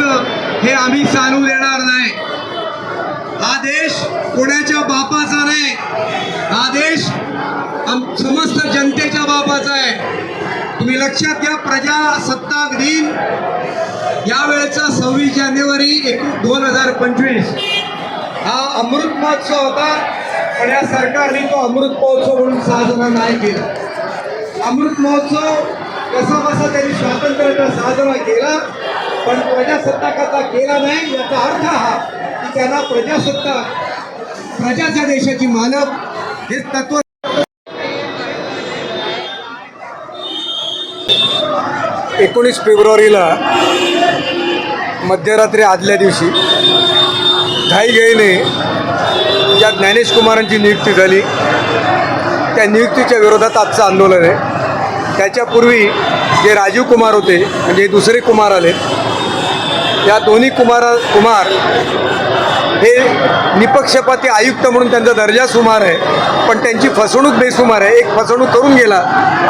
करायचं हे आम्ही चालू देणार नाही. हा देश कोणाच्या बापाचा नाही. हा देश आम- समस्त जनतेच्या बापाचा आहे. तुम्ही लक्षात घ्या प्रजासत्ताक दिन यावेळेचा सव्वीस जानेवारी एक दोन हजार पंचवीस. हा अमृत महोत्सव होता पण या सरकारने तो अमृत महोत्सव म्हणून साजरा नाही केला. अमृत महोत्सव कसा बसा त्यांनी स्वातंत्र्याचा साजरा केला पण प्रजासत्ताकाचा केला नाही याचा अर्थ हा की त्यांना प्रजासत्ताक प्रजाच्या देशाची मालक हे तत्व एकोणीस फेब्रुवारीला मध्यरात्री आदल्या दिवशी घाईघाईने ज्या ज्ञानेश कुमारांची नियुक्ती झाली त्या नियुक्तीच्या विरोधात आजचं आंदोलन आहे. त्याच्यापूर्वी जे राजीव कुमार होते म्हणजे दुसरे कुमार आले या दोन्ही कुमार कुमार हे निपक्षपाती आयुक्त म्हणून त्यांचा दर्जा सुमार आहे पण त्यांची फसवणूक बेसुमार आहे. एक फसवणूक करून गेला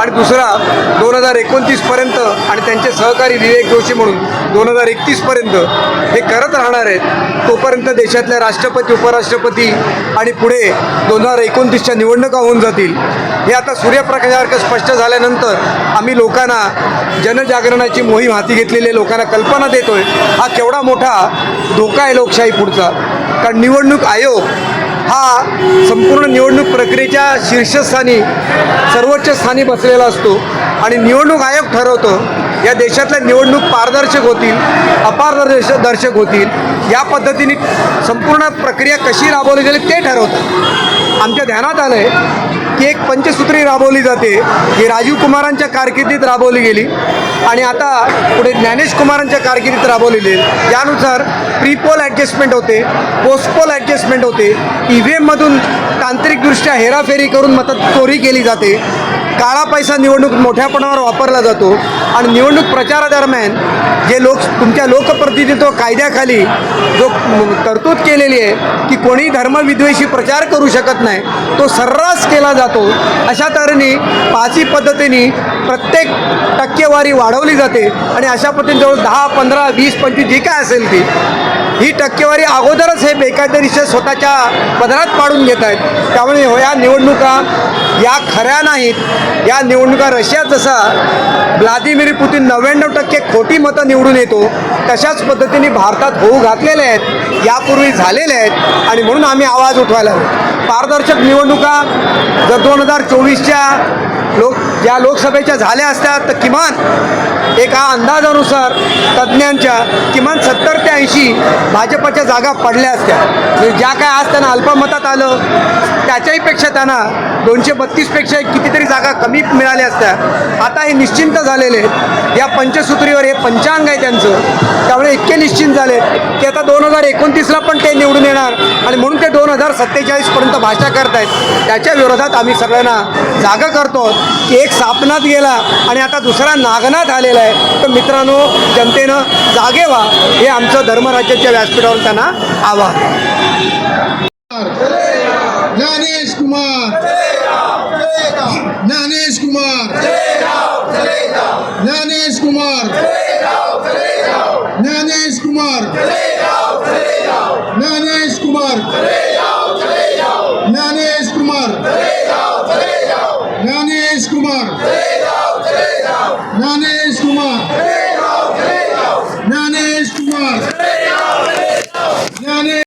आणि दुसरा दोन हजार एकोणतीसपर्यंत आणि त्यांचे सहकारी विवेक जोशी म्हणून दोन हजार एकतीसपर्यंत हे करत राहणार आहेत. तोपर्यंत देशातल्या राष्ट्रपती उपराष्ट्रपती आणि पुढे दोन हजार एकोणतीसच्या निवडणुका होऊन जातील. हे आता सूर्यप्रकाशासारखं स्पष्ट झाल्यानंतर आम्ही लोकांना जनजागरणाची मोहीम हाती घेतलेली लोकांना कल्पना देतोय. हा केवढा मोठा धोका आहे लोकशाही पुढचा कारण निवडणूक आयोग हा संपूर्ण निवडणूक प्रक्रियेच्या शीर्षस्थानी सर्वोच्च स्थानी बसलेला असतो. आणि निवडणूक आयोग ठरवतो या देशातल्या निवडणूक पारदर्शक होतील अपारदर्श दर्शक होतील या पद्धतीने संपूर्ण प्रक्रिया कशी राबवली जाईल ते ठरवतं आमच्या ध्यानात आलं आहे की एक पंचसूत्री राबवली जाते ही राजीव कुमारांच्या कारकिर्दीत राबवली गेली. आणि आता पुढे ज्ञानेश कुमारांच्या कारकिर्दीत राबवलेली आहे त्यानुसार प्रीपोल ॲडजस्टमेंट होते पोस्टपोल ॲडजस्टमेंट होते. ई व्ही एममधून तांत्रिकदृष्ट्या हेराफेरी करून मतात चोरी केली जाते. काळा पैसा निवडणूक मोठ्या प्रमाणावर वापरला जातो आणि निवडणूक प्रचारादरम्यान जे लोक तुमच्या लोकप्रतिनिधित्व कायद्याखाली जो तरतूद केलेली आहे की कोणी धर्मविद्वेषी प्रचार करू शकत नाही तो सर्रास केला जातो. अशा तऱ्हेने पाची पद्धतीने प्रत्येक टक्केवारी वाढवली जाते आणि अशा पद्धतीने जवळ दहा पंधरा वीस पंचवीस जी काय असेल ती ही टक्केवारी अगोदरच हे बेकायदेशीर स्वतःच्या पदरात पाडून घेत आहेत. त्यामुळे हो- या निवडणुका या खऱ्या नाहीत. या निवडणुका रशियात जसा व्लादिमीर पुतीन नव्याण्णव टक्के खोटी मतं निवडून येतो तशाच पद्धतीने भारतात होऊ घातलेले आहेत यापूर्वी झालेल्या आहेत आणि म्हणून आम्ही आवाज उठवायला हवे. पारदर्शक निवडणुका जर दोन हजार चोवीसच्या लोक ज्या लोकसभेच्या झाल्या असतात तर किमान एका अंदाजानुसार तज्ज्ञांच्या किमान सत्तर ते ऐंशी भाजपच्या जागा पडल्या असत्या. म्हणजे ज्या काय आज त्यांना अल्पमतात आलं त्याच्याहीपेक्षा त्यांना दोनशे बत्तीसपेक्षा कितीतरी जागा कमी मिळाल्या असत्या. आता हे निश्चिंत झालेले आहेत. या पंचसूत्रीवर हे पंचांग आहे त्यांचं. त्यामुळे इतके निश्चिंत झाले की आता दोन हजार एकोणतीसला पण ते निवडून येणार. आणि म्हणून ते दोन हजार सत्तेचाळीसपर्यंत भाषा करतायत. त्याच्या विरोधात आम्ही सगळ्यांना जागा करतो की एक सापनात गेला आणि आता दुसरा नागनाथ आलेला आहे. तर मित्रांनो जनतेनं जागे व्हा. हे आमचं धर्मराज्याच्या व्यासपीठावर त्यांना आवाहन. ज्ञानेश कुमार. ज्ञानेश कुमार. ज्ञानेश कुमार. ज्ञानेश कुमार. कुमार ज्ञानेश कुमार ज्ञानेश कुमार ज्ञानेश